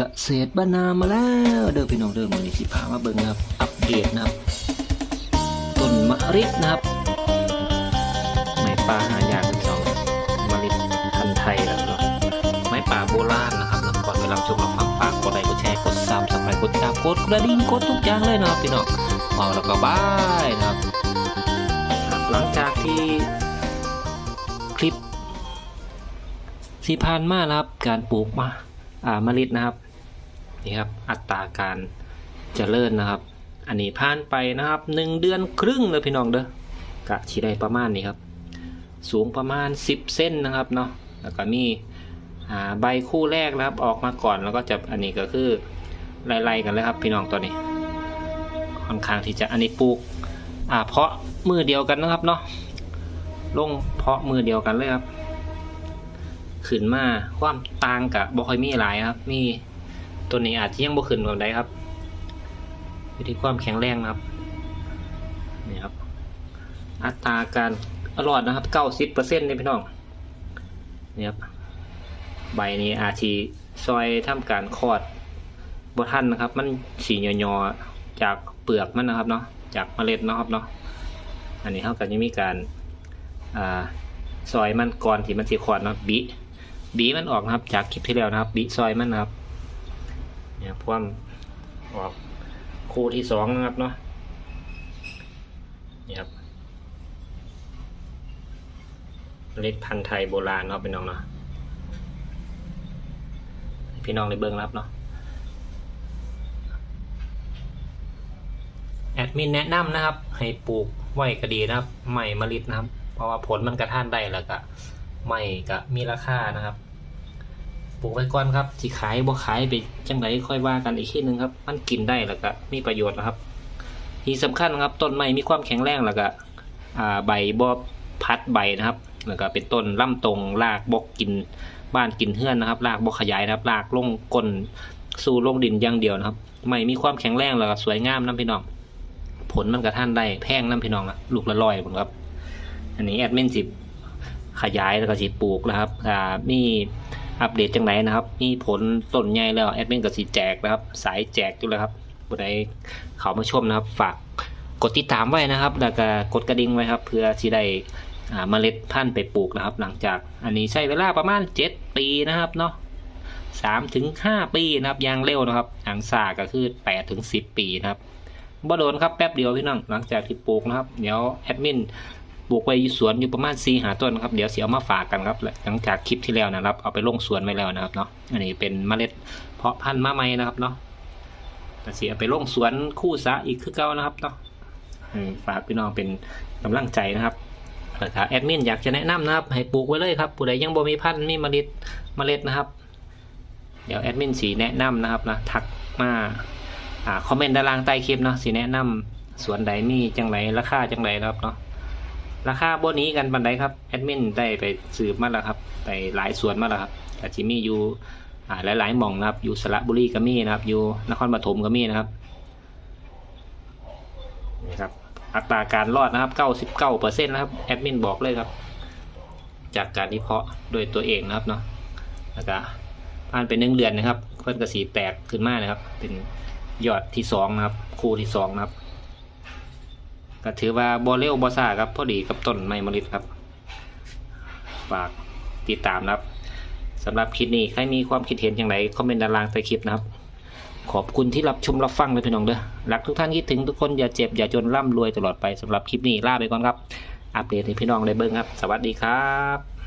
เกษตรบ้านนามาแล้วเด้อพี่น้องเด้อมื้อนี้สิพามาเบิ่งนะครับ อัปเดตนะครับ ต้นมะริดนะครับไม้ป่าหายากพี่น้องมะริดพันธุ์ไทยแล้วเนาะไม้ป่าโบราณนะครับแล้วก่อนไปรับชมรับฟังฝากกดไลค์กดแชร์กดซับสไครต์กดติดตามกดกระดิ่งกดทุกอย่างเลยนะครับพี่น้องเอาแล้วก็บายนะครับ หลังจากที่คลิปที่ผ่านมานะครับการปลูกมาอ่ามะลิดนะครับ นี่ครับอัตราการเจริญนะครับ อันนี้ผ่านไปนะครับหนึ่งเดือนครึ่งเลยพี่น้องเด้อกะชีได้ประมาณนี้ครับ สูงประมาณ 10 เส้นนะครับเนาะแล้วก็มีใบคู่แรกนะครับออกมาก่อนแล้วก็จะอันนี้ก็คือไล่ๆกันเลยครับ พี่น้องตัวนี้ ค่อนข้างที่จะอันนี้ปลูกเพาะมือเดียวกันนะครับเนาะลงเพาะมือเดียวกันเลยครับขึ้นมาความต่างกับบ่ค่อยมีหลายครับ มี ตัวนี้อาจจะยังบ่ขึ้นแบบใดครับอยู่ที่ความแข็งแรงนะครับนี่ครับ อัตราการอรอดนะครับเก้าสิบเปอร์เซ็นต์นี่พี่น้องนี่ครับใบนี้อาชีซอยทำการคลอดบทันนะครับ มันสีหยอๆจากเปลือกมันนะครับเนาะจากเมล็ดนะครับเนาะอันนี้เท่ากันยังมีการอ่าซอยมันก่อนที่มันสิคอดนะบิบีมันออกนะครับ จากคลิปที่แล้วนะครับบีซอยมันนะครับ เนี่ยพวมออกคู่ที่สองนะครับเนาะนี่ครับเล็ดพันธุ์ไทยโบราณเนาะพี่น้องเนาะพี่น้องในเบิ้องรับเนาะแอดมินแนะนำนะครับ ให้ปลูกไว้ก็ดีนะครับใหม่มะลิดนะครับ เพราะว่าผลมันกระท่านได้แล้วก็ไม่ก็มีราคานะครับ ปลูกไว้ก่อนครับสิขายบ่ขายไปจังไรค่อยว่ากันอีกทีหนึงครับ มันกินได้แล้วก็มีประโยชน์นะครับ ที่สำคัญครับต้นไม้มีความแข็งแรงแล้วก็ใบบ่พัดใบนะครับแล้วก็เป็นต้นลำตรงรากบกกินบ้านกินเฮือนนะครับรากบกขยายนะครับรากลงก้นสู่ลงดินอย่างเดียวนะครับไม้มีความแข็งแรงแล้วก็สวยงามน้ำพี่น้อง ผลมันกระท่านได้แพงน้ำพี่น้องนะลูกละร้อยผมครับ อันนี้แอดมินสิบขยายแล้วก็สิปลูกนะครับอ่ามี อัปเดตจังไหนนะครับ มีผลต้นใหญ่แล้วแอดมินก็สิแจกนะครับ สายแจกอยู่แล้วครับผู้ใดเขามาชมนะครับ ฝากกดติดตามไว้นะครับ แล้วก็กดกระดิ่งไว้ครับ เพื่อที่ได้เมล็ดพันธุ์ไปปลูกนะครับ หลังจากอันนี้ใช้เวลาประมาณ 7 ปีนะครับเนาะสามถึงห้าปีนะครับยางเร็วนะครับอยางซาก็คือ8ปดถึงสิบปีนะครับบ่โดนครับแป๊บเดียวพี่น้องหลังจากที่ปลูกนะครับ เดี๋ยวแอดมิน ปลูกไว้สวนอยู่ประมาณ4ีหาต้นครับ เดี๋ยวเสียมาฝากกันครับ หลังจากคลิปที่แล้วนะครับ เอาไปลงสวนไว้แล้วนะครับเนาะ อันนี้เป็นเมล็ดเพาะพันธุ์มะไม้นะครับเนาะแต่เสียไปลงสวนคู่ซะอีกคือเก่านะครับเนาะฝากพี่น้องเป็นกำลังใจนะครับแล้วถ้าแอดมินอยากจะแนะนำนะครับ ให้ปลูกไว้เลยครับ ผู้ใดยังบ่มีพันธุ์มีเมล็ดเมล็ดนะครับ เดี๋ยวแอดมินสีแนะนำนะครับนะ ทักมาอ่าคอมเมนต์ด้านล่างใต้คลิปเนาะสีแนะนำสวนใดมีจังไรราคาจังไรนะครับเนาะ ราคาบนนี้กันบันไดครับแอดมินได้ไปสืบมาแล้วครับไปหลายสวนมาแล้วครับแต่จิมีอยู่อ่าหลายๆหม่องนะครับอยู่สระบุรีก็มีนะครับ อยู่นครปฐมก็มีนะครับนี่ครับอัตราการรอดนะครับ 99เปอร์เซ็นต์นะครับแอดมินบอกเลยครับ จากการวิเคราะห์โดยตัวเองนะครับเนาะแล้วก็ผ่านไปหนึ่งเดือนนะครับเพื่อนกระสีแตกขึ้นมานะครับ เป็นยอดที่สองนะครับ คู่ที่สองนะครับ ก็ถือว่าบอเร็วบอซ่าครับพอดีกับต้นไม้มะลิดครับ ฝากติดตามนะครับสำหรับคลิปนี้ใครมีความคิดเห็นอย่างไรคอมเมนต์ด้านล่างใต้คลิปนะครับ ขอบคุณที่รับชมรับฟังเลยพี่น้องเด้อรักทุกท่านคิดถึงทุกคนอย่าเจ็บอย่าจนร่ำรวยตลอดไปสำหรับคลิปนี้ลาไปก่อนครับ อัปเดตให้พี่น้องได้เบิ่งครับ สวัสดีครับ